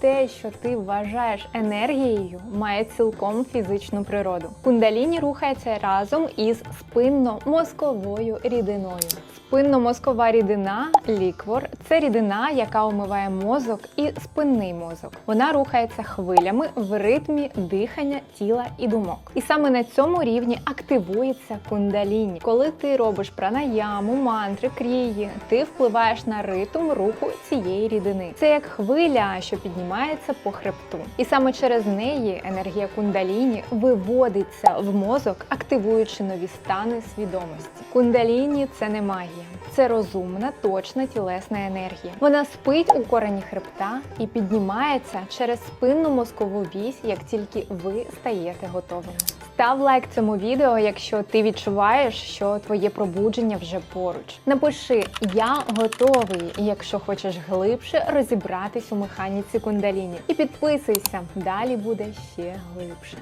те, що ти вважаєш енергією, має цілком фізичну природу. Кундаліні рухається разом із спинно-мозковою рідиною. Спинно-мозкова рідина ліквор це рідина, яка омиває мозок і спинний мозок. Вона рухається хвилями в ритмі дихання, тіла і думок. І саме на цьому рівні активується кундаліні. Коли ти робиш пранаяму, мантри, крії, ти впливаєш на ритм руху цієї рідини. Це як хвиля, що піднімається по хребту. І саме через неї енергія кундаліні виводиться в мозок, активуючи нові стани свідомості. Кундаліні це не магія, це розумна, точна тілесна енергія. Вона спить у корені хребта і піднімається через спинну мозкову вісь, як тільки ви стаєте готовими. Став лайк цьому відео, якщо ти відчуваєш, що твоє пробудження вже поруч. Напиши Я готовий, якщо хочеш глибше розібратись у механіці кундаліні. І підписуйся, далі буде ще глибше.